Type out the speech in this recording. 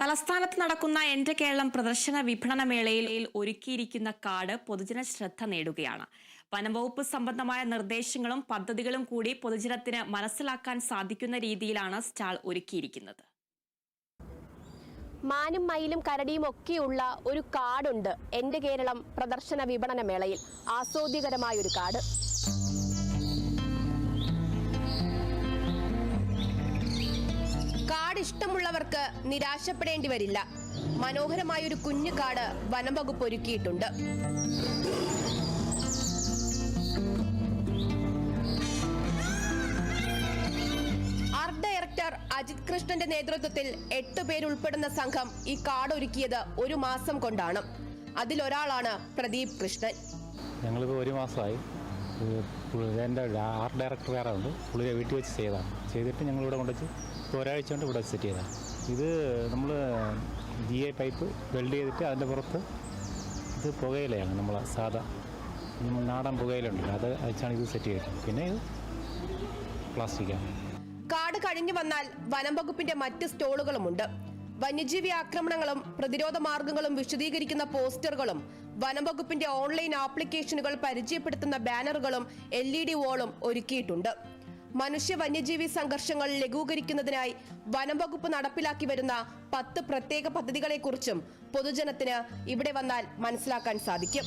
തലസ്ഥാനത്ത് നടക്കുന്ന എന്റെ കേരളം പ്രദർശന വിപണന മേളയിൽ ഒരുക്കിയിരിക്കുന്ന കാർഡ് പൊതുജന ശ്രദ്ധ നേടുകയാണ്. വനംവകുപ്പ് സംബന്ധമായ നിർദ്ദേശങ്ങളും പദ്ധതികളും കൂടി പൊതുജനത്തിന് മനസ്സിലാക്കാൻ സാധിക്കുന്ന രീതിയിലാണ് സ്റ്റാൾ ഒരുക്കിയിരിക്കുന്നത്. മാനും മയിലും കരടിയും ഒക്കെയുള്ള ഒരു കാടുണ്ട് എന്റെ കേരളം പ്രദർശന വിപണന മേളയിൽ ആസ്വാദ്യകരമായ ഒരു കാട് ഇഷ്ടമുള്ളവർക്ക് നിരാശപ്പെടേണ്ടി വരില്ല. മനോഹരമായ ഒരു കുഞ്ഞു കാട് വനം വകുപ്പ് ഒരുക്കിയിട്ടുണ്ട്. ഡയറക്ടർ അജിത് കൃഷ്ണന്റെ നേതൃത്വത്തിൽ എട്ട് പേരുൾപ്പെടുന്ന സംഘം ഈ കാട് ഒരുക്കിയത് ഒരു മാസം കൊണ്ടാണ്. അതിലൊരാളാണ് പ്രദീപ് കൃഷ്ണൻ. ഞങ്ങളിപ്പോൾ ഒരു മാസമായി. എന്റെ ആർട്ട് ഡയറക്ടർ വേറെ ഉണ്ട് പുള്ളിയെ വീട്ടിൽ വെച്ച് ചെയ്തതാണ് ചെയ്തിട്ട് ഞങ്ങൾ ഇവിടെ കൊണ്ടുവച്ച് ഒരാഴ്ച കൊണ്ട് ഇവിടെ സെറ്റ് ചെയ്തതാണ് ഇത് നമ്മൾ ജി എ പൈപ്പ് വെൽഡ് ചെയ്തിട്ട് അതിന്റെ പുറത്ത് ഇത് പുകയിലയാണ് നമ്മൾ സാധാ നാടൻ പുകയിലുണ്ടല്ലോ അത് വെച്ചാണ് ഇത് സെറ്റ് ചെയ്തത്. പിന്നെ ഇത് പ്ലാസ്റ്റിക്കാണ് കാട് കഴിഞ്ഞു വന്നാൽ വനം വകുപ്പിന്റെ മറ്റ് സ്റ്റോളുകളുമുണ്ട്. വന്യജീവി ആക്രമണങ്ങളും പ്രതിരോധ മാർഗങ്ങളും വിശദീകരിക്കുന്ന പോസ്റ്ററുകളും വനംവകുപ്പിന്റെ ഓൺലൈൻ ആപ്ലിക്കേഷനുകൾ പരിചയപ്പെടുത്തുന്ന ബാനറുകളും എൽ ഇ ഡി വോളും ഒരുക്കിയിട്ടുണ്ട്. മനുഷ്യ വന്യജീവി സംഘർഷങ്ങൾ ലഘൂകരിക്കുന്നതിനായി വനംവകുപ്പ് നടപ്പിലാക്കി വരുന്ന പത്ത് പ്രത്യേക പദ്ധതികളെക്കുറിച്ചും പൊതുജനത്തിന് ഇവിടെ വന്നാൽ മനസ്സിലാക്കാൻ സാധിക്കും.